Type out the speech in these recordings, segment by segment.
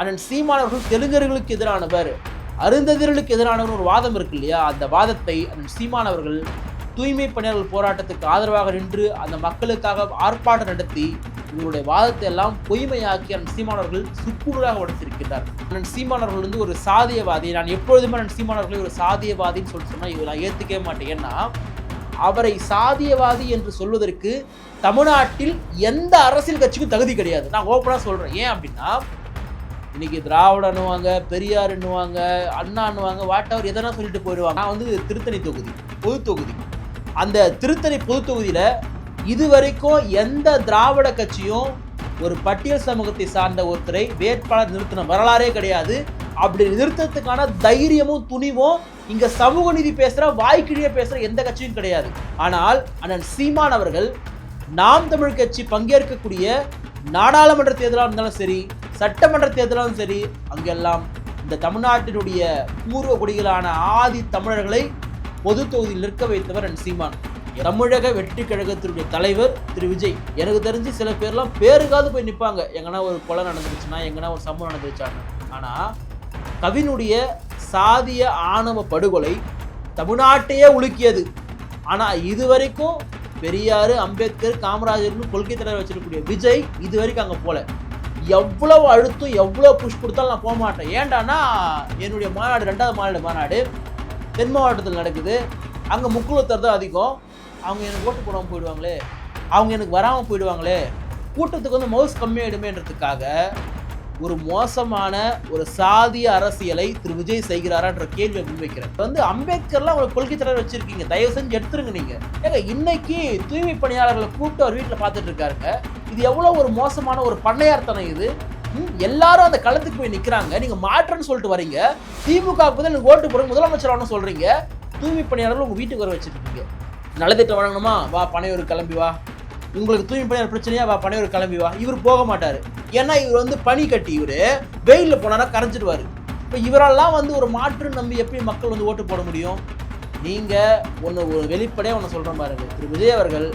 அண்ணன் சீமானவர்கள் தெலுங்கர்களுக்கு எதிரானவர் அருந்ததிர்களுக்கு எதிரானவர் ஒரு வாதம் இருக்கு இல்லையா? அந்த வாதத்தை அண்ணன் சீமானவர்கள் தூய்மை பணியாளர்கள் போராட்டத்துக்கு ஆதரவாக நின்று அந்த மக்களுக்காக ஆர்ப்பாட்டம் நடத்தி இவருடைய வாதத்தை எல்லாம் பொய்மையாக்கி அண்ணன் சீமானவர்கள் சுக்குநூறாக உடைத்திருக்கிறார் அண்ணன் சீமானவர்கள் வந்து ஒரு சாதியவாதி. நான் எப்பொழுதுமே அண்ணன் சீமானவர்களை ஒரு சாதியவாதின்னு சொல்லி சொன்னால் இவரை நான் ஏற்றுக்கவே மாட்டேன். ஏன்னா அவரை சாதியவாதி என்று சொல்வதற்கு தமிழ்நாட்டில் எந்த அரசியல் கட்சிக்கும் தகுதி கிடையாது. நான் ஓப்பனாக சொல்கிறேன் ஏன் அப்படின்னா இன்னைக்கு திராவிடன்னுவாங்க பெரியாருன்னுவாங்க அண்ணான்னுவாங்க வாட்டவர் எதனா சொல்லிட்டு போயிடுவாங்க. நான் வந்து திருத்தணி தொகுதி பொது தொகுதி. அந்த திருத்தணி பொது தொகுதியில் இதுவரைக்கும் எந்த திராவிட கட்சியும் ஒரு பட்டியல் சமூகத்தை சார்ந்த ஒருத்தரை வேட்பாளர் நிறுத்தின வரலாறே கிடையாது. அப்படி நிறுத்தத்துக்கான தைரியமும் துணிவும் இங்க சமூக நீதி பேசுற வாய்க்கிழிய பேசுற எந்த கட்சியும் கிடையாது. ஆனால் அண்ணன் சீமான் அவர்கள் நாம் தமிழ் கட்சி பங்கேற்கக்கூடிய நாடாளுமன்ற தேர்தலாக இருந்தாலும் சரி சட்டமன்ற தேர்தலும் சரி அங்கெல்லாம் இந்த தமிழ்நாட்டினுடைய பூர்வ குடிகளான ஆதி தமிழர்களை பொது தொகுதியில் நிற்க வைத்தவர் என் சீமான். தமிழக வெற்றி கழகத்தினுடைய தலைவர் திரு விஜய். எனக்கு தெரிஞ்சு சில பேர்லாம் பேருக்காவது போய் நிற்பாங்க எங்கன்னா ஒரு கொலை நடந்துருச்சுன்னா எங்கன்னா ஒரு சம்பவம் நடந்துருச்சாங்க ஆனால் கவினுடைய சாதிய ஆணவ படுகொலை தமிழ்நாட்டையே உலுக்கியது. ஆனால் இது வரைக்கும் பெரியார் அம்பேத்கர் காமராஜர்னு கொள்கை தலைவர் வச்சிருக்கக்கூடிய விஜய் இது வரைக்கும் அங்கே போல. எவ்வளவு அழுத்தம் எவ்வளோ புஷ் கொடுத்தாலும் நான் போக மாட்டேன். ஏண்டானா என்னுடைய மாநாடு ரெண்டாவது மாநாடு மாநாடு தென் மாவட்டத்தில் நடக்குது. அங்கே முக்குளத்தர் தான் அதிகம். அவங்க எனக்கு ஓட்டு போடாமல் போயிடுவாங்களே. அவங்க எனக்கு வராமல் போயிடுவாங்களே. கூட்டத்துக்கு வந்து மவுஸ் கம்மியாயிடுமேன்றதுக்காக ஒரு மோசமான ஒரு சாதிய அரசியலை திரு விஜய் செய்கிறாரான்ற கேள்வியை முன்வைக்கிறேன். வந்து அம்பேத்கர்லாம் ஒரு கொள்கை தலைவர் வச்சிருக்கீங்க. தயவு செஞ்சு எடுத்துருங்க நீங்க. ஏங்க இன்னைக்கு தூய்மை பணியாளர்களை கூப்பிட்டு அவர் வீட்டில் பார்த்துட்டு இருக்காருங்க. இது எவ்வளோ ஒரு மோசமான ஒரு பண்ணையார்த்தனம் இது. எல்லாரும் அந்த களத்துக்கு போய் நிற்கிறாங்க நீங்க மாற்றம்னு சொல்லிட்டு வரீங்க. திமுக பதில் எனக்கு ஓட்டு போடுங்க முதலமைச்சர் ஆகணும்னு சொல்றீங்க. தூய்மை பணியாளர்கள் உங்க வீட்டுக்கு வர வச்சிருக்கீங்க. நலத்திட்டம் வழங்கணுமா? வா பனையூர் கிளம்பி வா. உங்களுக்கு தூய்மை பணியாளர் பிரச்சனையா? வா பனையூர் கிளம்பி வா. இவர் போக மாட்டார். ஏன்னா இவர் வந்து பனி கட்டி இவர் வெயிலில் போனாரா கரைஞ்சிடுவார். இப்போ இவரெல்லாம் வந்து ஒரு மாற்று நம்பி எப்படி மக்கள் வந்து ஓட்டு போட முடியும்? நீங்கள் ஒன்று ஒரு வெளிப்படையாக ஒன்று சொல்கிற பாருங்க. திரு. விஜய் அவர்கள்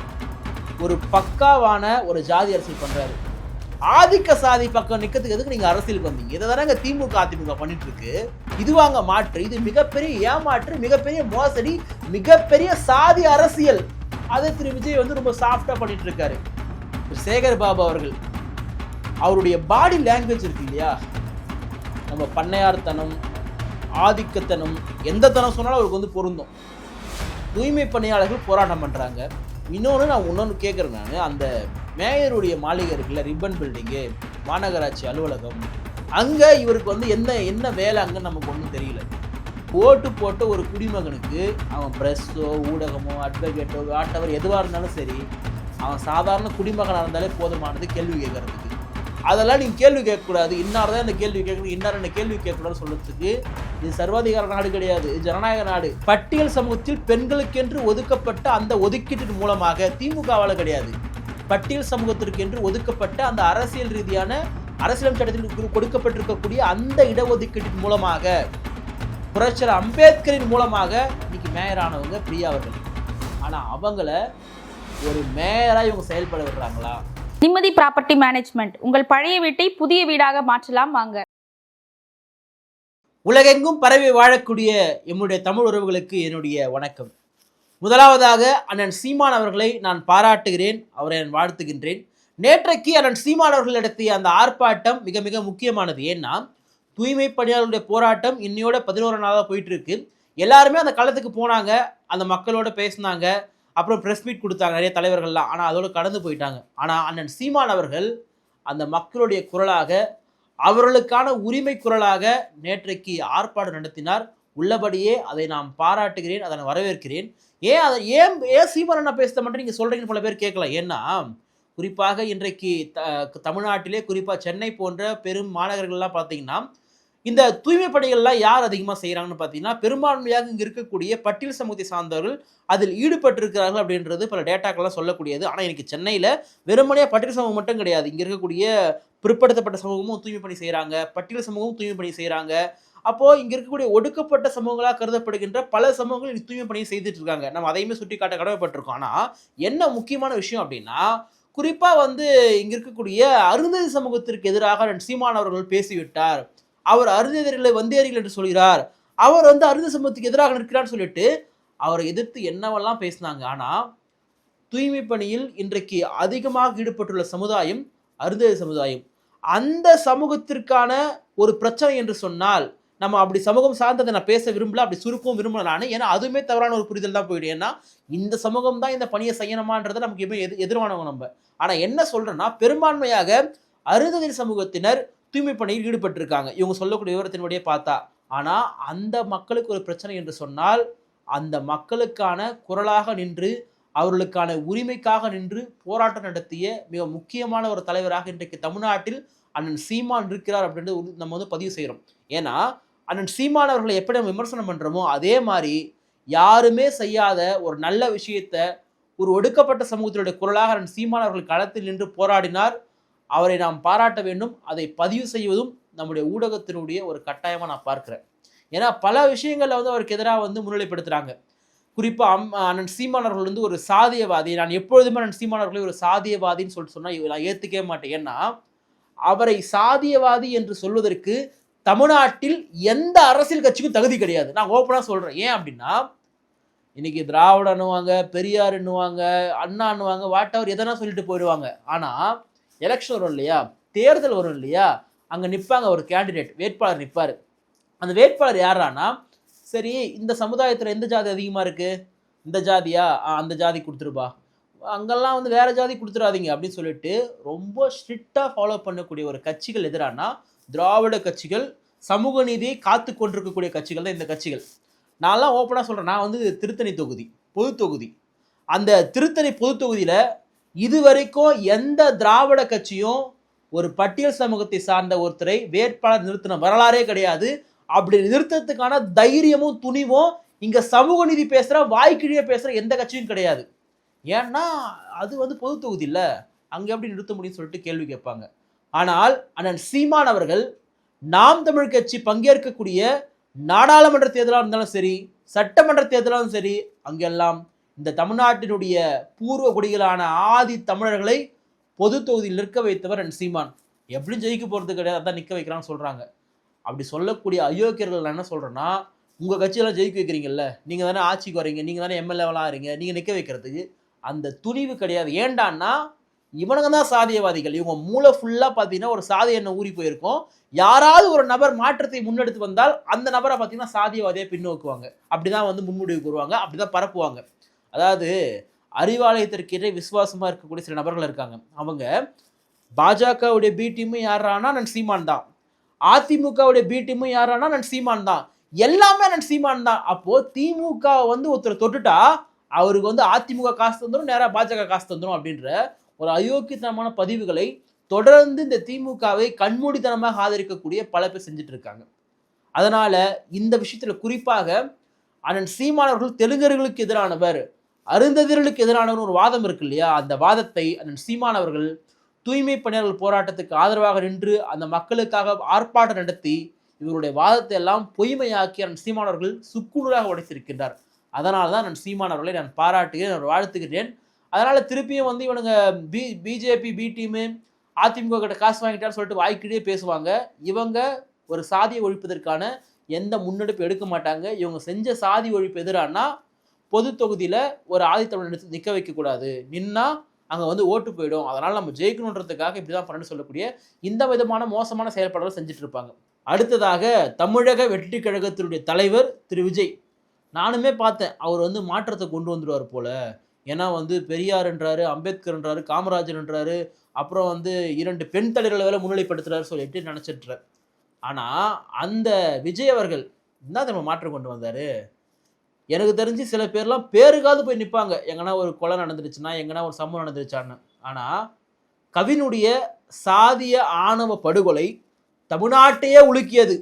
ஒரு பக்காவான ஒரு ஜாதி அரசியல் பண்ணுறாரு ஆதிக்க சாதி பக்கம் நிற்கிறதுக்கு எதுக்கு நீங்கள் அரசியலுக்கு வந்தீங்க? இதை தானே திமுக அதிமுக பண்ணிட்டு இருக்கு இதுவாங்க மாற்று. இது மிகப்பெரிய ஏமாற்று மிகப்பெரிய மோசடி மிகப்பெரிய சாதி அரசியல். அதை திரு விஜய் வந்து ரொம்ப சாஃப்டாக பண்ணிட்டு இருக்காரு. திரு சேகர் பாபு அவர்கள். அவருடைய பாடி லாங்குவேஜ் இருக்கு இல்லையா? நம்ம பண்ணையார்த்தனம் ஆதிக்கத்தனம் எந்த தனம் சொன்னாலும் அவருக்கு வந்து பொருந்தும். தூய்மை பணியாளர்கள் போராட்டம் பண்ணுறாங்க இன்னொன்று நான் இன்னொன்று கேட்குறேன் நான். அந்த மேயருடைய மாளிகை இருக்குல்ல ரிப்பன் பில்டிங்கு மாநகராட்சி அலுவலகம். அங்கே இவருக்கு வந்து என்ன என்ன வேலை அங்கே நமக்கு ஒன்றும் தெரியல. ஓட்டு போட்ட ஒரு குடிமகனுக்கு அவன் ப்ரெஸ்ஸோ ஊடகமோ அட்வொகேட்டோ வாட்டவர் எதுவாக இருந்தாலும் சரி அவன் சாதாரண குடிமகனாக இருந்தாலே போதுமானது கேள்வி கேட்கறதுக்கு. அதெல்லாம் நீங்கள் கேள்வி கேட்கக்கூடாது. இன்னார் தான் இந்த கேள்வி கேட்கணும் இன்னார் இந்த கேள்வி கேட்கக்கூடாதுன்னு சொல்கிறதுக்கு இது சர்வாதிகார நாடு கிடையாது இது ஜனநாயக நாடு. பட்டியல் சமூகத்தில் பெண்களுக்கென்று ஒதுக்கப்பட்ட அந்த ஒதுக்கீட்டின் மூலமாக திமுகவால் கிடையாது. பட்டியல் சமூகத்திற்கென்று ஒதுக்கப்பட்ட அந்த அரசியல் ரீதியான அரசியல் சட்டத்தில் கொடுக்கப்பட்டிருக்கக்கூடிய அந்த இடஒதுக்கீட்டின் மூலமாக புரட்சியர் அம்பேத்கரின் மூலமாக இன்னைக்கு மேயர் ஆனவங்க பிரியா அவர்கள். ஆனா அவங்கள ஒரு மேயரா இவங்க செயல்பட விடுறாங்களா? நிம்மதி ப்ராப்பர்ட்டி மேனேஜ்மெண்ட். உங்கள் பழைய வீட்டை புதிய வீடாக மாற்றலாம் வாங்க. உலகெங்கும் பரவி வாழக்கூடிய எம்முடைய தமிழ் உறவுகளுக்கு என்னுடைய வணக்கம். முதலாவதாக அண்ணன் சீமான் அவர்களை நான் பாராட்டுகிறேன். அவரை நான் வாழ்த்துகின்றேன். நேற்றைக்கு அண்ணன் சீமான் அவர்கள் நடத்திய அந்த ஆர்ப்பாட்டம் மிக மிக முக்கியமானது. ஏன்னா தூய்மை பணியாளர்களுடைய போராட்டம் இன்னையோட பதினோரு நாளாக போயிட்டு இருக்கு எல்லாருமே அந்த களத்துக்கு போனாங்க. அந்த மக்களோட பேசினாங்க. அப்புறம் ப்ரெஸ் மீட் கொடுத்தாங்க நிறைய தலைவர்கள்லாம். ஆனால் அதோடு கடந்து போயிட்டாங்க. ஆனால் அண்ணன் சீமான் அவர்கள் அந்த மக்களுடைய குரலாக அவர்களுக்கான உரிமை குரலாக நேற்றைக்கு ஆர்ப்பாட்டம் நடத்தினார். உள்ளபடியே அதை நான் பாராட்டுகிறேன் அதை நான் வரவேற்கிறேன். ஏன் அதை ஏன் ஏன் சீமானண்ணா பேசுத மட்டும் நீங்கள் சொல்கிறீங்கன்னு பல பேர் கேட்கலாம். ஏன்னா குறிப்பாக இன்றைக்கு த தமிழ்நாட்டிலே குறிப்பாக சென்னை போன்ற பெரும் மாநகரங்கள்லாம் பார்த்தீங்கன்னா இந்த தூய்மை பணிகள்லாம் யார் அதிகமாக செய்கிறாங்கன்னு பார்த்தீங்கன்னா பெரும்பான்மையாக இங்கே இருக்கக்கூடிய பட்டியல் சமூகத்தை சார்ந்தவர்கள் அதில் ஈடுபட்டிருக்கிறார்கள் அப்படின்றது பல டேட்டாக்கள்லாம் சொல்லக்கூடியது. ஆனால் எனக்கு சென்னையில் வெறுமனையாக பட்டியல் சமூகம் மட்டும் கிடையாது. இங்கே இருக்கக்கூடிய பிற்படுத்தப்பட்ட சமூகமும் தூய்மை பணி செய்கிறாங்க பட்டியல் சமூகமும் தூய்மை பணி செய்கிறாங்க அப்போது இங்கே இருக்கக்கூடிய ஒடுக்கப்பட்ட சமூகங்களாக கருதப்படுகின்ற பல சமூகங்கள் தூய்மை பணியை செய்துட்டு இருக்காங்க. நம்ம அதையுமே சுட்டி காட்ட கடமைப்பட்டிருக்கோம். ஆனால் என்ன முக்கியமான விஷயம் அப்படின்னா குறிப்பாக வந்து இங்க இருக்கக்கூடிய அருந்ததி சமூகத்திற்கு எதிராக சீமான் அவர்கள் பேசிவிட்டார். அவர் அருந்ததிகளை வந்தேறிகள் என்று சொல்கிறார். அவர் வந்து அருந்ததி சமூகத்துக்கு எதிராக நிற்கிறார்னு சொல்லிட்டு அவரை எதிர்த்து என்னவெல்லாம் பேசினாங்க? ஆனால் தூய்மை பணியில் இன்றைக்கு அதிகமாக ஈடுபட்டுள்ள சமுதாயம் அருந்ததி சமுதாயம். அந்த சமூகத்திற்கான ஒரு பிரச்சனை என்று சொன்னால் நம்ம அப்படி சமூகம் சார்ந்ததை நான் பேச விரும்பல அப்படி சுருக்கவும் விரும்பல நான். ஏன்னா அதுவுமே தவறான ஒரு புரிதல் தான் போயிடும். ஏன்னா இந்த சமூகம் தான் இந்த பணியை செய்யணுமான்றதை நமக்கு எப்பவுமே எது எதிர்வானவங்க நம்ம. ஆனா என்ன சொல்றேன்னா பெரும்பான்மையாக அருந்ததி சமூகத்தினர் தூய்மை பணியில் ஈடுபட்டிருக்காங்க. இவங்க சொல்லக்கூடிய விவரத்தினுடைய பார்த்தா. ஆனா அந்த மக்களுக்கு ஒரு பிரச்சனை என்று சொன்னால் அந்த மக்களுக்கான குரலாக நின்று அவர்களுக்கான உரிமைக்காக நின்று போராட்டம் நடத்திய மிக முக்கியமான ஒரு தலைவராக இன்றைக்கு தமிழ்நாட்டில் அண்ணன் சீமான் இருக்கிறார் அப்படின்றது நம்ம வந்து பதிவு செய்கிறோம் ஏன்னா அண்ணன் சீமான் அவர்களை எப்படி நம்ம விமர்சனம் பண்ணுறோமோ அதே மாதிரி யாருமே செய்யாத ஒரு நல்ல விஷயத்த ஒரு ஒடுக்கப்பட்ட சமூகத்தினுடைய குரலாக அண்ணன் சீமான் அவர்கள் களத்தில் நின்று போராடினார். அவரை நாம் பாராட்ட வேண்டும். அதை பதிவு செய்வதும் நம்முடைய ஊடகத்தினுடைய ஒரு கட்டாயமாக நான் பார்க்குறேன். ஏன்னா பல விஷயங்களில் வந்து அவருக்கு எதிராக வந்து முன்னிலைப்படுத்துகிறாங்க குறிப்பாக அம் அண்ணன் சீமானவர்கள் வந்து ஒரு சாதியவாதி. நான் எப்பொழுதுமே அண்ணன் சீமானவர்களை ஒரு சாதியவாதின்னு சொல்லிட்டு சொன்னால் நான் ஏற்றுக்கவே மாட்டேன். ஏன்னா அவரை சாதியவாதி என்று சொல்வதற்கு தமிழ்நாட்டில் எந்த அரசியல் கட்சிக்கும் தகுதி கிடையாது. நான் ஓப்பனாக சொல்கிறேன் ஏன் அப்படின்னா இன்னைக்கு திராவிடன்னுவாங்க அண்ணுவாங்க அண்ணான்னுவாங்க வாட் வாட்டவர் எதனா சொல்லிட்டு போயிடுவாங்க. ஆனால் எலெக்ஷன் வரும் இல்லையா? தேர்தல் வரும் இல்லையா? அங்கே நிற்பாங்க ஒரு கேண்டிடேட் வேட்பாளர் நிற்பார் அந்த வேட்பாளர் யாரானா சரி இந்த சமுதாயத்தில் எந்த ஜாதி அதிகமாக இருக்கு? இந்த ஜாதியா? ஆ, அந்த ஜாதி கொடுத்துருப்பா. அங்கெல்லாம் வந்து வேறு ஜாதி கொடுத்துடாதீங்க அப்படின்னு சொல்லிட்டு ரொம்ப ஸ்ட்ரிக்டாக ஃபாலோ பண்ணக்கூடிய ஒரு கட்சிகள் எதிரானா திராவிட கட்சிகள் சமூக நீதியை காத்து கொண்டிருக்கக்கூடிய கட்சிகள் தான் இந்த கட்சிகள். நான்லாம் ஓப்பனாக சொல்கிறேன் நான் வந்து திருத்தணி தொகுதி பொது தொகுதி. அந்த திருத்தணி பொது தொகுதியில் இதுவரைக்கும் எந்த திராவிட கட்சியும் ஒரு பட்டியல் சமூகத்தை சார்ந்த ஒருத்தரை வேட்பாளர் நிறுத்தின வரலாறே கிடையாது. அப்படி நிறுத்தத்துக்கான தைரியமும் துணிவும் இங்கே சமூக நீதி பேசுகிற வாய்க்கிழிய பேசுகிற எந்த கட்சியும் கிடையாது. ஏன்னா அது வந்து பொது தொகுதி இல்லை. அங்கே எப்படி நிறுத்த முடியும்னு சொல்லிட்டு கேள்வி கேட்பாங்க. ஆனால் அண்ணன் சீமான் அவர்கள் நாம் தமிழ் கட்சி பங்கேற்கக்கூடிய நாடாளுமன்ற தேர்தலாக இருந்தாலும் சரி சட்டமன்ற தேர்தலாலும் சரி அங்கெல்லாம் இந்த தமிழ்நாட்டினுடைய பூர்வ குடிகளான ஆதி தமிழர்களை பொது தொகுதியில் நிற்க வைத்தவர் அண்ட் சீமான். எப்படி ஜெயிக்க போகிறது கிடையாது அதான் நிற்க வைக்கிறான்னு சொல்கிறாங்க அப்படி சொல்லக்கூடிய அயோக்கியர்கள் நான் என்ன சொல்கிறேன்னா உங்கள் கட்சியெல்லாம் ஜெயிக்க வைக்கிறீங்கல்ல நீங்கள் தானே ஆட்சிக்கு வரீங்க நீங்கள் தானே எம்எல்ஏவெல்லாம் இருங்க நீங்கள் நிற்க வைக்கிறதுக்கு அந்த துணிவு கிடையாது. ஏண்டான்னா இவனுங்க தான் சாதியவாதிகள். இவங்க மூளை ஃபுல்லாக பார்த்தீங்கன்னா ஒரு சாதி எண்ணம் ஊறி போயிருக்கும். யாராவது ஒரு நபர் மாற்றத்தை முன்னெடுத்து வந்தால் அந்த நபரை பார்த்தீங்கன்னா சாதியவாதியாக பின்னோக்குவாங்க அப்படிதான் வந்து முன்முடிவு கூறுவாங்க. அப்படி அப்படிதான் பரப்புவாங்க. அதாவது அறிவாலயத்திற்கிட்டே விசுவாசமாக இருக்கக்கூடிய சில நபர்கள் இருக்காங்க. அவங்க பாஜகவுடைய பி டீமும் யாரானா நான் சீமான் தான். அதிமுகவுடைய பி டீமும் யாரானா நான் சீமான் தான். எல்லாமே நான் சீமான் தான். அப்போது திமுக வந்து ஒருத்தர் தொட்டுட்டா அவருக்கு வந்து அதிமுக காசு தந்துடும் நேராக பாஜக காசு தந்துடும் அப்படின்ற ஒரு அயோக்கியத்தனமான பதிவுகளை தொடர்ந்து இந்த திமுகவை கண்மூடித்தனமாக ஆதரிக்கக்கூடிய பல பேர் செஞ்சுட்டு இருக்காங்க. அதனால இந்த விஷயத்துல குறிப்பாக அண்ணன் சீமானவர்கள் தெலுங்கர்களுக்கு எதிரானவர் அருந்ததிர்களுக்கு எதிரானவர் ஒரு வாதம் இருக்கு இல்லையா? அந்த வாதத்தை அண்ணன் சீமானவர்கள் தூய்மை பணியாளர்கள் போராட்டத்துக்கு ஆதரவாக நின்று அந்த மக்களுக்காக ஆர்ப்பாட்டம் நடத்தி இவருடைய வாதத்தை எல்லாம் பொய்மையாக்கி அண்ணன் சீமானவர்கள் சுக்குநூறாக உடைத்திருக்கின்றார். அதனால தான் நான் சீமானவர்களை நான் பாராட்டுகிறேன் நான் வாழ்த்துகிறேன். அதனால் திருப்பியும் வந்து இவனுங்க B BJP B team AIADMK கிட்ட காசு வாங்கிட்டான்னு சொல்லிட்டு வாய்க்கிட்டே பேசுவாங்க. இவங்க ஒரு சாதியை ஒழிப்பதற்கான எந்த முன்னெடுப்பு எடுக்க மாட்டாங்க. இவங்க செஞ்ச சாதி ஒழிப்பு எதிரானா பொது தொகுதியில் ஒரு ஆதித்தமிழ் எடுத்து நிற்க வைக்கக்கூடாது நின்னா அங்கே வந்து ஓட்டு போயிடும். அதனால் நம்ம ஜெயிக்கணுன்றதுக்காக இப்படி தான் பண்ணு சொல்லக்கூடிய இந்த விதமான மோசமான செயல்பாடுகள் செஞ்சுட்டு இருப்பாங்க. அடுத்ததாக தமிழக வெற்றி கழகத்தினுடைய தலைவர் திரு விஜய். நானுமே பார்த்தேன். அவர் வந்து மாற்றத்தை கொண்டு வந்துடுவார் போல். ஏன்னா வந்து பெரியார்ன்றாரு அம்பேத்கர்ன்றாரு காமராஜர்ன்றாரு அப்புறம் வந்து இரண்டு பெண் தலைவர்களை வேலை முன்னிலைப்படுத்துறாரு சொல்லிட்டு நினைச்சிட்டுறார் ஆனா அந்த விஜய் அவர்கள் என்ன நம்ம மாற்றம் கொண்டு வந்தாரு? எனக்கு தெரிஞ்சு சில பேர்லாம் பேருக்காவது போய் நிற்பாங்க எங்கன்னா ஒரு கொலை நடந்துருச்சுன்னா எங்கன்னா ஒரு சம்பவம் நடந்துருச்சான்னு ஆனா கவினுடைய சாதிய ஆணவ படுகொலை தமிழ்நாட்டையே உலுக்கியது.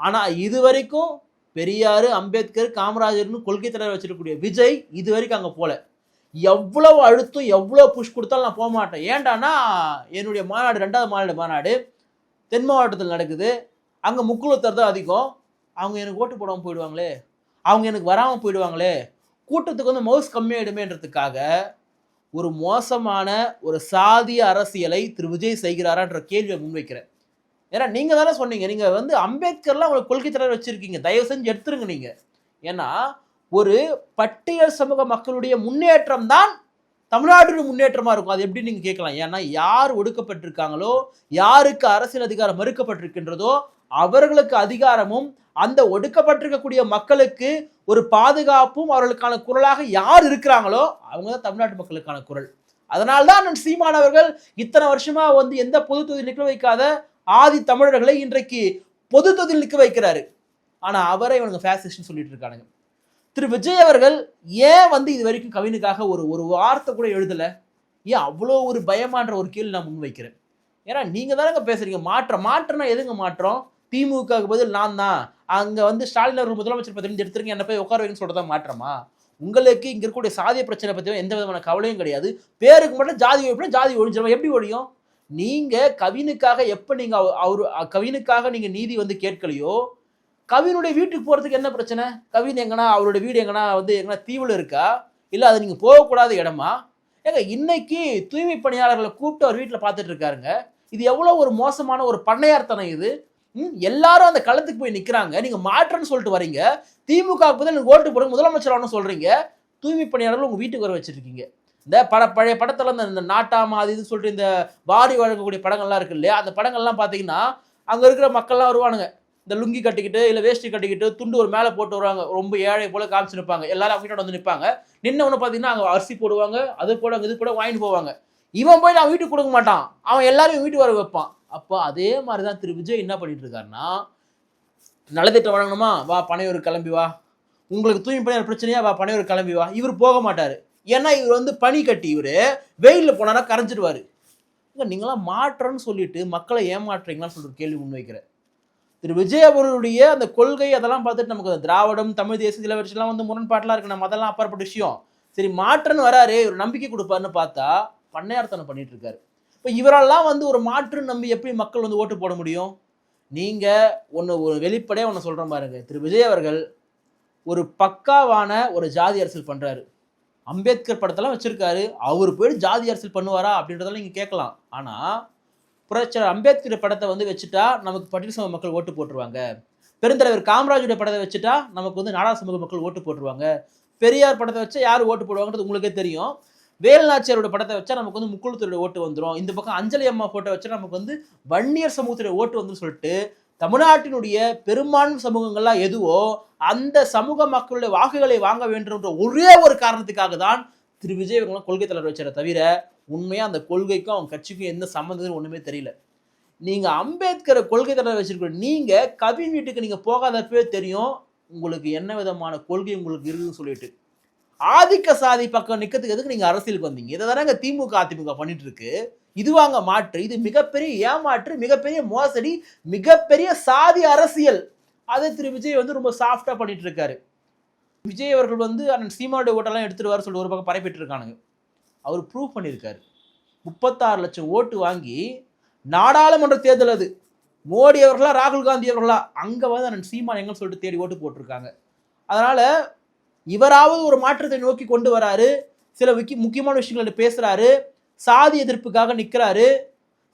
ஆனா இது வரைக்கும் பெரியார் அம்பேத்கர் காமராஜர்னு கொள்கை தலைவர் வச்சிருக்கக்கூடிய விஜய் இது வரைக்கும் அங்கே போல. எவ்வளவு அழுத்தம் எவ்வளோ புஷ் கொடுத்தாலும் நான் போக மாட்டேன் ஏண்டானா என்னுடைய மாநாடு ரெண்டாவது மாநாடு மாநாடு தென் மாவட்டத்தில் நடக்குது. அங்கே முக்குளத்தர் தான் அதிகம். அவங்க எனக்கு ஓட்டு போடாமல் போயிடுவாங்களே. அவங்க எனக்கு வராமல் போயிடுவாங்களே. கூட்டத்துக்கு வந்து மவுஸ் கம்மியாயிடுமேன்றதுக்காக ஒரு மோசமான ஒரு சாதிய அரசியலை திரு. விஜய் செய்கிறாரான்ற கேள்வியை முன்வைக்கிறேன். ஏன்னா நீங்கள் தானே சொன்னீங்க. நீங்கள் வந்து அம்பேத்கர்லாம் உங்களுக்கு கொள்கை தலைவர் வச்சுருக்கீங்க. தயவு செஞ்சு எடுத்துருங்க நீங்கள் ஏன்னா ஒரு பட்டியல் சமூக மக்களுடைய முன்னேற்றம் தான் தமிழ்நாட்டின் முன்னேற்றமாக இருக்கும். அது எப்படி நீங்கள் கேட்கலாம்? ஏன்னா யார் ஒடுக்கப்பட்டிருக்காங்களோ யாருக்கு அரசியல் அதிகாரம் மறுக்கப்பட்டிருக்கின்றதோ அவர்களுக்கு அதிகாரமும் அந்த ஒடுக்கப்பட்டிருக்கக்கூடிய மக்களுக்கு ஒரு பாதுகாப்பும் அவர்களுக்கான குரலாக யார் இருக்கிறாங்களோ அவங்க தான் தமிழ்நாட்டு மக்களுக்கான குரல். அதனால தான் சீமானவர்கள் இத்தனை வருஷமா வந்து எந்த பொது தொகுதியில் நிற்க வைக்காத ஆதி தமிழர்களை இன்றைக்கு பொது தொகுதியில் நிற்க வைக்கிறாரு. ஆனால் அவரை இவனுங்க ஃபேசிஸ்ட்னு சொல்லிட்டு இருக்கானுங்க. திரு விஜய் அவர்கள் ஏன் வந்து இது வரைக்கும் கவினுக்காக ஒரு ஒரு வார்த்தை கூட எழுதலை? ஏன் அவ்வளோ ஒரு பயமான்ற ஒரு கேள்வி நான் முன்வைக்கிறேன். ஏன்னா நீங்கள் தானேங்க பேசுறீங்க. மாற்றம் மாற்றம்னா எதுங்க மாற்றம்? திமுகவுக்கு பதில் நான் தான். அங்கே வந்து ஸ்டாலின் அவர்கள் முதலமைச்சர் பதவி எடுத்துருங்க என்ன போய் உட்கார வைக்கணும்னு சொல்கிறதா மாற்றமா? உங்களுக்கு இங்கே இருக்கக்கூடிய சாதிய பிரச்சனை பற்றியும் எந்த விதமான கவலையும் கிடையாது. பேருக்கு மட்டும் ஜாதி ஒழிப்புனா ஜாதி ஒழிஞ்சிடும் எப்படி ஒழியும்? நீங்கள் கவினுக்காக எப்போ நீங்கள் அவர் கவினுக்காக நீங்கள் நீதி வந்து கேட்கலையோ கவினுடைய வீட்டுக்கு போகிறதுக்கு என்ன பிரச்சனை? கவின் எங்கன்னா அவருடைய வீடு எங்கன்னா வந்து எங்கன்னா தீவில் இருக்கா? இல்லை அது நீங்கள் போகக்கூடாத இடமா? ஏங்க இன்னைக்கு தூய்மை பணியாளர்களை கூப்பிட்டு அவர் வீட்டில் பார்த்துட்டு இருக்காருங்க. இது எவ்வளோ ஒரு மோசமான ஒரு பண்ணையார்த்தனம் இது. எல்லாரும் அந்த களத்துக்கு போய் நிற்கிறாங்க நீங்கள் மாற்றன்னு சொல்லிட்டு வரீங்க. திமுக க்கு பதில் எனக்கு ஓட்டு போடுங்க. முதலமைச்சர் ஆகணும்னு தூய்மை பணியாளர்கள் உங்கள் வீட்டுக்கு வர வச்சுருக்கீங்க. இந்த பட பழைய படத்தில் இந்த- இந்த நாட்டாமா அது இது சொல்லிட்டு இந்த வாரி வழங்கக்கூடிய படங்கள்லாம் இருக்கு இல்லையா? அந்த படங்கள்லாம் பார்த்தீங்கன்னா அங்கே இருக்கிற மக்கள்லாம் வருவானுங்க. இந்த லுங்கி கட்டிக்கிட்டு இல்லை வேஷ்டி கட்டிக்கிட்டு துண்டு ஒரு மேலே போட்டு வருவாங்க. ரொம்ப ஏழை போல காமிச்சு நிற்பாங்க. எல்லாரும் அவங்க வீட்டோட வந்து நிற்பாங்க. நின்று ஒன்று பார்த்தீங்கன்னா அங்கே அரிசி போடுவாங்க அது போட இது கூட வாங்கிட்டு போவாங்க. இவன் போய் நான் வீட்டுக்கு கொடுக்க மாட்டான். அவன் எல்லாரும் வீட்டு வர வைப்பான். அப்போ அதே மாதிரி தான் திரு விஜய் என்ன பண்ணிட்டு இருக்காருன்னா நலத்திட்டம் வழங்கணுமா? வா பனையூர் கிளம்பி வா. உங்களுக்கு தூய்மை பணியாளர் பிரச்சனையா? வா பனையூர் கிளம்பி வா. இவர் போக மாட்டார். ஏன்னா இவர் வந்து பனி கட்டி இவர் வெயிலில் போனாரா கரைஞ்சிடுவார். இல்லை நீங்களாம் மாற்றம்னு சொல்லிட்டு மக்களை ஏமாற்றுறீங்களான்னு சொல்லிட்டு கேள்வி முன்வைக்கிறேன் திரு விஜய் அவருடைய அந்த கொள்கை அதெல்லாம் பார்த்துட்டு நமக்கு அந்த திராவிடம் தமிழ் தேசிய இளவரசிலாம் வந்து முரண்பாட்டெலாம் இருக்கு. நம்ம அதெல்லாம் அப்பாற்பட்ட விஷயம். சரி மாற்றன்னு வராரு ஒரு நம்பிக்கை கொடுப்பாருன்னு பார்த்தா பண்ணையார்த்தனம் பண்ணிட்டு இருக்காரு இப்போ இவரெல்லாம் வந்து ஒரு மாற்று நம்பி எப்படி மக்கள் வந்து ஓட்டு போட முடியும்? நீங்கள் ஒன்று ஒரு வெளிப்படையாக ஒன்று சொல்கிற பாருங்க. திரு விஜய் அவர்கள் ஒரு பக்காவான ஒரு ஜாதி அரசியல் பண்ணுறாரு அம்பேத்கர் படத்தெல்லாம் வச்சுருக்காரு. அவர் போயிட்டு ஜாதி அரசியல் பண்ணுவாரா அப்படின்றதெல்லாம் நீங்கள் கேட்கலாம். ஆனால் புரட்சியாளர் அம்பேத்கர் படத்தை வந்து வச்சுட்டா நமக்கு பட்டியல் சமூக மக்கள் ஓட்டு போட்டுருவாங்க. பெருந்தலைவர் காமராஜுடைய படத்தை வச்சுட்டா நமக்கு வந்து நாடா சமூக மக்கள் ஓட்டு போட்டுருவாங்க. பெரியார் படத்தை வச்சா யார் ஓட்டு போடுவாங்கன்றது உங்களுக்கே தெரியும். வேலுநாச்சியாரோட படத்தை வச்சா நமக்கு வந்து முக்குளத்தோட ஓட்டு வந்துடும் இந்த பக்கம் அஞ்சலி அம்மா போட்டோ வச்சா நமக்கு வந்து வன்னியர் சமூகத்துடைய ஓட்டு வந்து சொல்லிட்டு தமிழ்நாட்டினுடைய பெரும்பான்மை சமூகங்கள்லாம் எதுவோ அந்த சமூக மக்களுடைய வாக்குகளை வாங்க வேண்டும்ன்ற ஒரே ஒரு காரணத்துக்காக தான் திரு. விஜய் இவங்களாம் கொள்கை தலைவர் வச்சார தவிர உண்மையாக அந்த கொள்கைக்கும் அவங்க கட்சிக்கும் எந்த சம்மந்தம் ஒன்றுமே தெரியல. நீங்கள் அம்பேத்கரை கொள்கை தலைவர் வச்சிருக்கிற நீங்கள் கவின் வீட்டுக்கு நீங்கள் போகாதப்பவே தெரியும். உங்களுக்கு என்ன விதமான கொள்கை உங்களுக்கு இருக்குதுன்னு சொல்லிட்டு. ஆதிக்க சாதி பக்கம் நிற்கிறதுக்கு எதுக்கு நீங்கள் அரசியலுக்கு வந்தீங்க? இதை தானே திமுக அதிமுக பண்ணிட்டு இருக்கு இதுவாங்க மாற்று. இது மிகப்பெரிய ஏமாற்று மிகப்பெரிய மோசடி மிகப்பெரிய சாதி அரசியல். அதை திரு விஜய் வந்து ரொம்ப சாஃப்டாக பண்ணிட்டு இருக்காரு விஜய் அவர்கள் வந்து அண்ணன் சீமானுடைய ஓட்டெல்லாம் எடுத்துட்டு வர சொல்லி ஒரு பக்கம் பரப்பிட்டு இருக்கானுங்க அவர் ப்ரூவ் பண்ணியிருக்காரு முப்பத்தாறு லட்சம் ஓட்டு வாங்கி நாடாளுமன்ற தேர்தல் அது. மோடி அவர்களா ராகுல் காந்தி அவர்களா அங்கே வந்து அண்ணன் சீமான் எங்கன்னு சொல்லிட்டு தேடி ஓட்டு போட்டிருக்காங்க. அதனால் இவராவது ஒரு மாற்றத்தை நோக்கி கொண்டு வராரு. சில விக்கி முக்கியமான விஷயங்கள்ட்ட பேசுகிறாரு சாதி எதிர்ப்புக்காக நிற்கிறாரு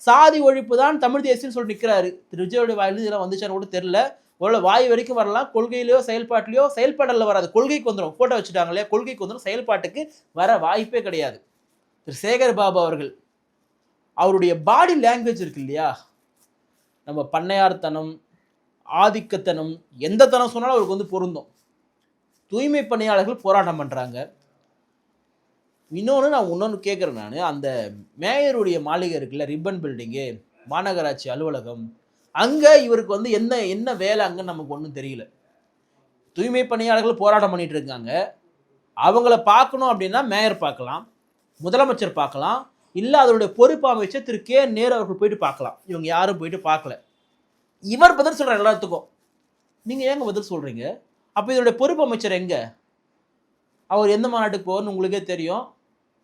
சாதி ஒழிப்பு தான் தமிழ் தேசியம்னு சொல்லி நிற்கிறாரு திரு விஜயோட வாயிலிருந்து இதெல்லாம் வந்துச்சான்னு கூட தெரில ஒருவேளை வாய் வரைக்கும் வரலாம். கொள்கையிலையோ செயல்பாட்டிலையோ செயல்பாடலில் வராது. கொள்கைக்கு வந்துடும் ஃபோட்டோ வச்சுட்டாங்க இல்லையா? கொள்கைக்கு வந்துடும் செயல்பாட்டுக்கு வர வாய்ப்பே கிடையாது. திரு சேகர் பாபு அவர்கள் அவருடைய பாடி லாங்குவேஜ் இருக்கு இல்லையா? நம்ம பண்ணையார்த்தனம் ஆதிக்கத்தனம் எந்த தனம் சொன்னாலும் அவருக்கு வந்து பொருந்தும். தூய்மை பணியாளர்கள் போராட்டம் பண்ணுறாங்க இன்னொன்று நான் இன்னொன்று கேட்குறேன் நான் அந்த மேயருடைய மாளிகை இருக்குல்ல ரிப்பன் பில்டிங்கு மாநகராட்சி அலுவலகம் அங்கே இவருக்கு வந்து என்ன என்ன வேலை அங்கேன்னு நமக்கு ஒன்றும் தெரியல. தூய்மை பணியாளர்கள் போராட்டம் பண்ணிகிட்டு இருக்காங்க. அவங்கள பார்க்கணும் அப்படின்னா மேயர் பார்க்கலாம். முதலமைச்சர் பார்க்கலாம் இல்லை அதனுடைய பொறுப்பு அமைச்சர் திரு கே நேரு அவர்கள் போயிட்டு பார்க்கலாம். இவங்க யாரும் போயிட்டு பார்க்கல. இவர் பதில் சொல்கிறார் எல்லாத்துக்கும். நீங்கள் ஏங்க பதில் சொல்கிறீங்க அப்போ இதனுடைய பொறுப்பு அமைச்சர் எங்கே? அவர் எந்த மாநாட்டுக்கு போகணும்னு உங்களுக்கே தெரியும்.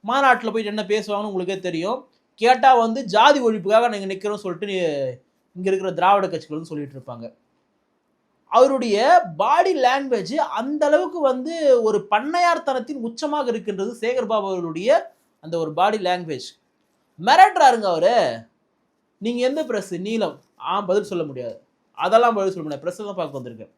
மாநாட்டில் போயிட்டு என்ன பேசுவாங்கன்னு உங்களுக்கே தெரியும். கேட்டால் வந்து ஜாதி ஒழிப்புக்காக நாங்கள் நிற்கிறோம் சொல்லிட்டு இங்கே இருக்கிற திராவிட கட்சிகள் சொல்லிட்டு இருப்பாங்க. அவருடைய பாடி லாங்குவேஜ் அந்த அளவுக்கு வந்து ஒரு பண்ணையார்த்தனத்தின் உச்சமாக இருக்கின்றது சேகர் பாபு அவர்களுடைய அந்த ஒரு பாடி லாங்குவேஜ் மிரட்டுறாருங்க அவரு. நீங்க எந்த பிரஸ் நீளம்? ஆ பதில் சொல்ல முடியாது. அதெல்லாம் பதில் சொல்ல முடியாது. ப்ரெஸ்ஸை தான் பார்க்க வந்திருக்கேன்.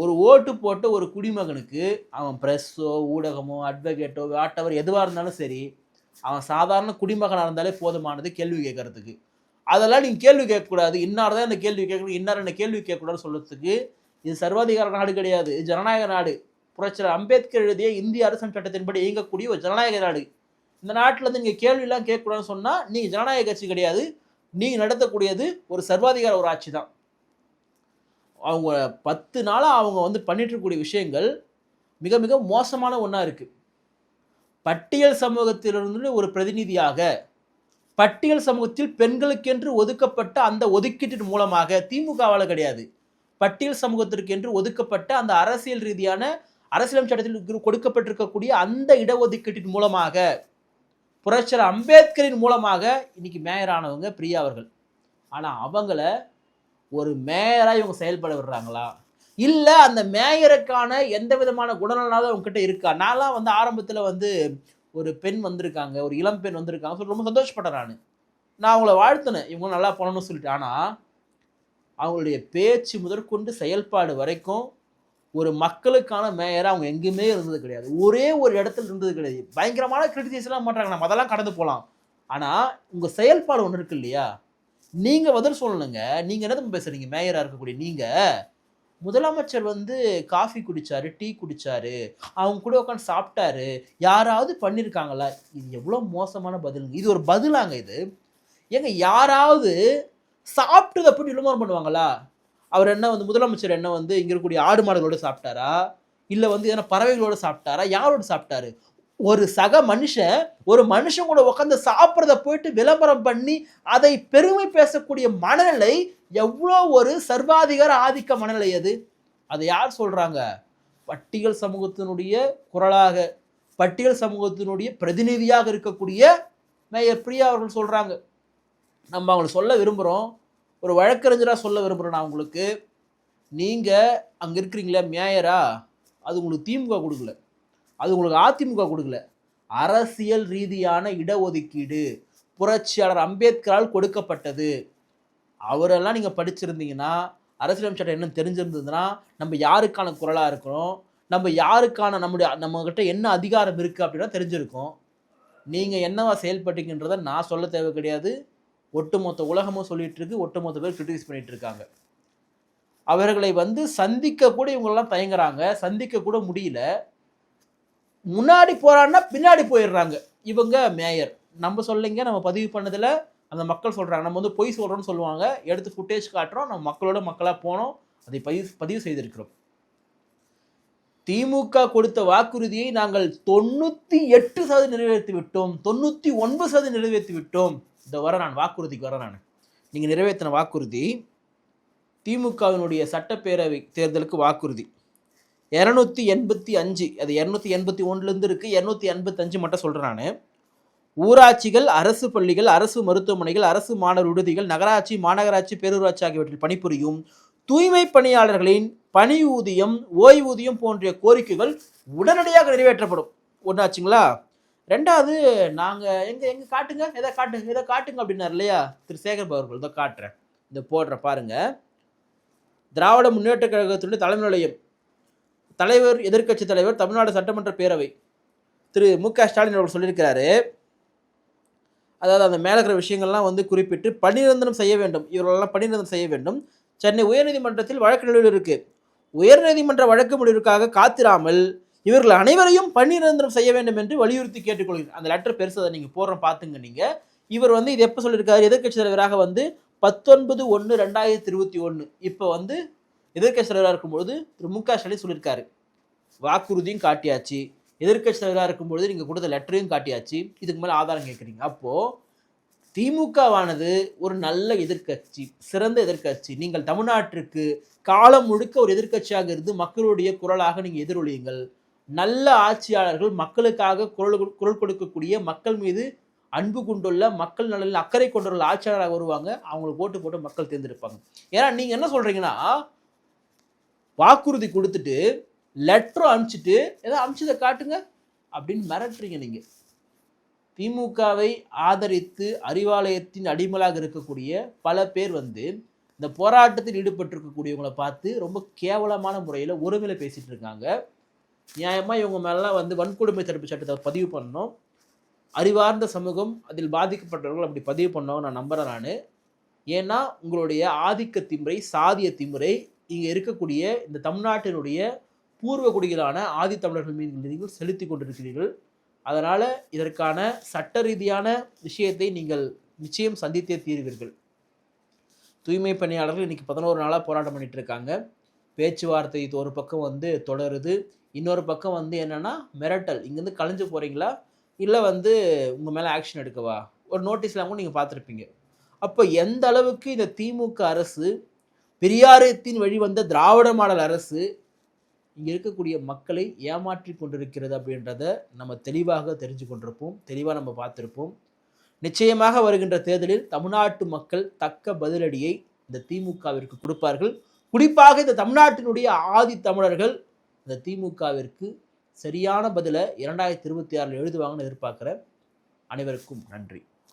ஒரு ஓட்டு போட்ட ஒரு குடிமகனுக்கு அவன் ப்ரெஸ்ஸோ ஊடகமோ அட்வொகேட்டோ வாட்டவர் எதுவாக இருந்தாலும் சரி அவன் சாதாரண குடிமகனாக இருந்தாலே போதுமானது கேள்வி கேட்கறதுக்கு. அதெல்லாம் நீங்கள் கேள்வி கேட்கக்கூடாது. இன்னார் தான் இந்த கேள்வி கேட்கணும் இன்னார் என்ன கேள்வி கேட்கக்கூடாதுன்னு சொல்கிறதுக்கு இது சர்வாதிகார நாடு கிடையாது. இது ஜனநாயக நாடு. புரட்சியர் அம்பேத்கர் எழுதிய இந்திய அரசியல் சட்டத்தின்படி இயங்கக்கூடிய ஒரு ஜனநாயக நாடு. இந்த நாட்டில் வந்து நீங்கள் கேள்வியெல்லாம் கேட்கக்கூடாதுன்னு சொன்னால் நீங்கள் ஜனநாயக கட்சி கிடையாது. நீங்கள் நடத்தக்கூடியது ஒரு சர்வாதிகார ஒரு ஆட்சி தான். அவங்க பத்து நாளாக அவங்க வந்து பண்ணிட்டு இருக்கக்கூடிய விஷயங்கள் மிக மிக மோசமான ஒன்றா இருக்குது பட்டியல் சமூகத்திலிருந்து ஒரு பிரதிநிதியாக பட்டியல் சமூகத்தில் பெண்களுக்கென்று ஒதுக்கப்பட்ட அந்த ஒதுக்கீட்டின் மூலமாக திமுகவால் கிடையாது. பட்டியல் சமூகத்திற்கு என்று ஒதுக்கப்பட்ட அந்த அரசியல் ரீதியான அரசியலமைச்சட்டத்தில் கொடுக்கப்பட்டிருக்கக்கூடிய அந்த இடஒதுக்கீட்டின் மூலமாக புரட்சியர் அம்பேத்கரின் மூலமாக இன்னைக்கு மேயர் ஆனவங்க பிரியா அவர்கள். ஆனால் அவங்கள ஒரு மேயராக இவங்க செயல்பட விடுறாங்களா? இல்லை அந்த மேயருக்கான எந்த விதமான குணநலனாவது அவங்ககிட்ட இருக்கா? நான்லாம் வந்து ஆரம்பத்தில் வந்து ஒரு பெண் வந்திருக்காங்க ஒரு இளம் பெண் வந்திருக்காங்க சொல்லி ரொம்ப சந்தோஷப்பட்டேன் நான். நான் அவங்கள வாழ்த்தினேன். இவங்க நல்லா பண்ணணும்னு சொல்லிட்டு. ஆனால் அவங்களுடைய பேச்சு முதற்கொண்டு செயல்பாடு வரைக்கும் ஒரு மக்களுக்கான மேயராக அவங்க எங்கேயுமே இருந்தது கிடையாது. ஒரே ஒரு இடத்துல இருந்தது கிடையாது. பயங்கரமான கிரிட்டிசைஸ்லாம் பண்ணுறாங்க நம்ம அதெல்லாம் கடந்து போகலாம் ஆனால் உங்கள் செயல்பாடு ஒன்று இருக்கு இல்லையா? நீங்கள் பதில் சொல்லணுங்க. நீங்கள் என்ன பேசுகிறீங்க மேயராக இருக்கக்கூடிய நீங்கள் முதலமைச்சர் வந்து காஃபி குடித்தாரு டீ குடிச்சாரு. அவங்க கூட உட்காந்து சாப்பிட்டாரு. யாராவது பண்ணியிருக்காங்களா இது எவ்வளோ மோசமான பதிலுங்க. இது ஒரு பதிலாங்க இது. ஏங்க யாராவது சாப்பிட்டு அப்படி விளம்பரம் பண்ணுவாங்களா? அவர் என்ன வந்து முதலமைச்சர் என்ன வந்து இங்கே இருக்கக்கூடிய ஆடு மாடுகளோட சாப்பிட்டாரா? இல்லை வந்து எதனா பறவைகளோட சாப்பிட்டாரா? யாரோட சாப்பிட்டாரு? ஒரு சக மனுஷன் ஒரு மனுஷன் கூட உட்காந்து சாப்பிட்றத போயிட்டு விளம்பரம் பண்ணி அதை பெருமை பேசக்கூடிய மனநிலை எவ்வளோ ஒரு சர்வாதிகார ஆதிக்க மனநிலை அது? அதை யார் சொல்றாங்க? பட்டியல் சமூகத்தினுடைய குரலாக பட்டியல் சமூகத்தினுடைய பிரதிநிதியாக இருக்கக்கூடிய மேயர் பிரியா அவர்கள் சொல்றாங்க. நம்ம அவங்களை சொல்ல விரும்புகிறோம் ஒரு வழக்கறிஞராக சொல்ல விரும்புகிறேன் நான் உங்களுக்கு. நீங்கள் அங்கே இருக்கிறீங்களே மேயரா? அது உங்களுக்கு திமுக கொடுக்கல. அது உங்களுக்கு அதிமுக கொடுக்கல. அரசியல் ரீதியான இடஒதுக்கீடு புரட்சியாளர் அம்பேத்கரால் கொடுக்கப்பட்டது. அவரெல்லாம் நீங்கள் படிச்சிருந்தீங்கன்னா அரசியலமைப்பு சட்டம் என்ன தெரிஞ்சிருந்ததுன்னா நம்ம யாருக்கான குரலாக இருக்கிறோம்? நம்ம யாருக்கான நம்முடைய நம்மக்கிட்ட என்ன அதிகாரம் இருக்குது அப்படின்னா தெரிஞ்சிருக்கோம். நீங்கள் என்னவா செயல்பட்டீங்கன்றதை நான் சொல்ல தேவை கிடையாது ஒட்டுமொத்த உலகமும் சொல்லிட்டு இருக்கு ஒட்டுமொத்த பேர் கிரிட்டிசைஸ் பண்ணிட்டு இருக்காங்க அவர்களை வந்து சந்திக்க கூட இவங்கெல்லாம் தயங்குறாங்க சந்திக்க கூட முடியல. முன்னாடி போறான்னா பின்னாடி போயிடுறாங்க. இவங்க மேயர். நம்ம சொல்லிங்க நம்ம பதிவு பண்ணதில் அந்த மக்கள் சொல்கிறாங்க நம்ம வந்து பொய் சொல்கிறோம்னு சொல்லுவாங்க. எடுத்து ஃபுட்டேஜ் காட்டுறோம். நம்ம மக்களோட மக்களாக போனோம். அதை பதிவு பதிவு செய்திருக்கிறோம். திமுக கொடுத்த வாக்குறுதியை நாங்கள் தொண்ணூற்றி எட்டு சதவீதம் நிறைவேற்றி விட்டோம் தொண்ணூற்றி ஒன்பது சதவீதம் நிறைவேற்றி விட்டோம் இந்த வர நான் வாக்குறுதிக்கு வர நான். நீங்கள் நிறைவேற்றின வாக்குறுதி திமுகவினுடைய சட்டப்பேரவை தேர்தலுக்கு வாக்குறுதி. இரநூத்தி எண்பத்தி அஞ்சு அது இரநூத்தி எண்பத்தி ஒன்றுலேருந்து இருக்குது இரநூத்தி எண்பத்தஞ்சு மட்டும் சொல்கிறேன் நான். ஊராட்சிகள் அரசு பள்ளிகள் அரசு மருத்துவமனைகள் அரசு மாணவர் விடுதிகள் நகராட்சி மாநகராட்சி பேரூராட்சி ஆகியவற்றில் பணிபுரியும் தூய்மை பணியாளர்களின் பணி ஊதியம் ஓய்வூதியம் போன்ற கோரிக்கைகள் உடனடியாக நிறைவேற்றப்படும். ஒன்றாச்சுங்களா ரெண்டாவது நாங்கள் எங்கே எங்கே காட்டுங்க? எதை காட்டுங்க எதை காட்டுங்க அப்படின்னார் இல்லையா? திரு. சேகர் அவர்கள் இதை காட்டுறேன். இந்த போடுற பாருங்க. திராவிட முன்னேற்ற கழகத்தினுடைய தலைமை நிலையம். தலைவர் எதிர்க்கட்சி தலைவர் தமிழ்நாடு சட்டமன்ற பேரவை. திரு. மு. க. ஸ்டாலின் அவர்கள் சொல்லியிருக்கிறாரு. அதாவது அந்த மேலே இருக்கிற விஷயங்கள்லாம் வந்து குறிப்பிட்டு பணிநிரந்தரம் செய்ய வேண்டும். இவர்களெல்லாம் பணிநிரந்தரம் செய்ய வேண்டும். சென்னை உயர்நீதிமன்றத்தில் வழக்கு நிலையில் இருக்குது உயர்நீதிமன்ற வழக்கு முடிவிற்காக காத்திராமல் இவர்கள் அனைவரையும் பணி நிரந்தரம் செய்ய வேண்டும் என்று வலியுறுத்தி கேட்டுக்கொள்கிறேன். அந்த லெட்டர் பெருசு அதை நீங்கள் போடுற பார்த்துங்க நீங்கள் இவர் வந்து இது எப்போ சொல்லியிருக்காரு எதிர்க்கட்சி தலைவராக வந்து பத்தொன்பது ஒன்று ரெண்டாயிரத்தி இருபத்தி ஒன்று இப்போ வந்து எதிர்கட்சி தலைவராக இருக்கும்பொழுது திரு மு க ஸ்டாலின் சொல்லியிருக்காரு வாக்குறுதியும் காட்டியாச்சு. எதிர்கட்சி தலைவராக இருக்கும்பொழுது நீங்கள் கொடுத்த லெட்டரையும் காட்டியாச்சு. இதுக்கு மேலே ஆதாரம் கேட்குறீங்க அப்போது திமுகவானது ஒரு நல்ல எதிர்க்கட்சி சிறந்த எதிர்க்கட்சி. நீங்கள் தமிழ்நாட்டிற்கு காலம் முழுக்க ஒரு எதிர்க்கட்சியாக இருந்து மக்களுடைய குரலாக நீங்கள் எதிரொலியுங்கள். நல்ல ஆட்சியாளர்கள் மக்களுக்காக குரல் கொடு- குரல் கொடுக்கக்கூடிய மக்கள் மீது அன்பு கொண்டுள்ள மக்கள் நலனில் அக்கறை கொண்டுள்ள ஆட்சியாளராக வருவாங்க. அவங்களுக்கு ஓட்டு போட்டு மக்கள் தேர்ந்தெடுப்பாங்க. ஏன்னா நீங்கள் என்ன சொல்கிறீங்கன்னா வாக்குறுதி கொடுத்துட்டு லெட்டரும் அனுப்பிச்சிட்டு ஏதோ அனுப்பிச்சதை காட்டுங்க அப்படின்னு மிரட்டுறீங்க நீங்கள் திமுகவை ஆதரித்து அறிவாலயத்தின் அடிமலாக இருக்கக்கூடிய பல பேர் வந்து இந்த போராட்டத்தில் ஈடுபட்டிருக்கக்கூடியவங்களை பார்த்து ரொம்ப கேவலமான முறையில் ஒருமையில் பேசிகிட்டு இருக்காங்க. நியாயமாக இவங்க மேலாம் வந்து வன்கொடுமை தடுப்பு சட்டத்தை பதிவு பண்ணோம் அறிவார்ந்த சமூகம் அதில் பாதிக்கப்பட்டவர்கள் அப்படி பதிவு பண்ணவங்க நான் நம்புறேன் நான். ஏன்னா உங்களுடைய ஆதிக்க திமுறை சாதிய திமுறை இங்கே இருக்கக்கூடிய இந்த தமிழ்நாட்டினுடைய பூர்வ குடிகளான ஆதித்தமிழர்கள் மீது நீங்கள் செலுத்தி கொண்டிருக்கிறீர்கள். அதனால் இதற்கான சட்ட ரீதியான விஷயத்தை நீங்கள் நிச்சயம் சந்தித்தே தீர்வீர்கள். தூய்மை பணியாளர்கள் இன்றைக்கி பதினோரு நாளாக போராட்டம் பண்ணிகிட்டு இருக்காங்க. பேச்சுவார்த்தை இது ஒரு பக்கம் வந்து தொடருது. இன்னொரு பக்கம் வந்து என்னென்னா மிரட்டல். இங்கேருந்து கலைஞ்சு போகிறீங்களா இல்லை வந்து உங்கள் மேலே ஆக்ஷன் எடுக்கவா? ஒரு நோட்டீஸ்லாம் கூட நீங்கள் பார்த்துருப்பீங்க. அப்போ எந்த அளவுக்கு இந்த திமுக அரசு பெரியாரத்தின் வழி வந்த திராவிட மாடல் அரசு இங்கே இருக்கக்கூடிய மக்களை ஏமாற்றி கொண்டிருக்கிறது அப்படின்றத நம்ம தெளிவாக தெரிஞ்சு கொண்டிருப்போம். தெளிவாக நம்ம பார்த்துருப்போம். நிச்சயமாக வருகின்ற தேர்தலில் தமிழ்நாட்டு மக்கள் தக்க பதிலடியை இந்த திமுகவிற்கு கொடுப்பார்கள். குறிப்பாக இந்த தமிழ்நாட்டினுடைய ஆதி தமிழர்கள் இந்த திமுகவிற்கு சரியான பதிலை இரண்டாயிரத்தி இருபத்தி ஆறில் எழுதுவாங்கன்னு எதிர்பார்க்குற அனைவருக்கும் நன்றி.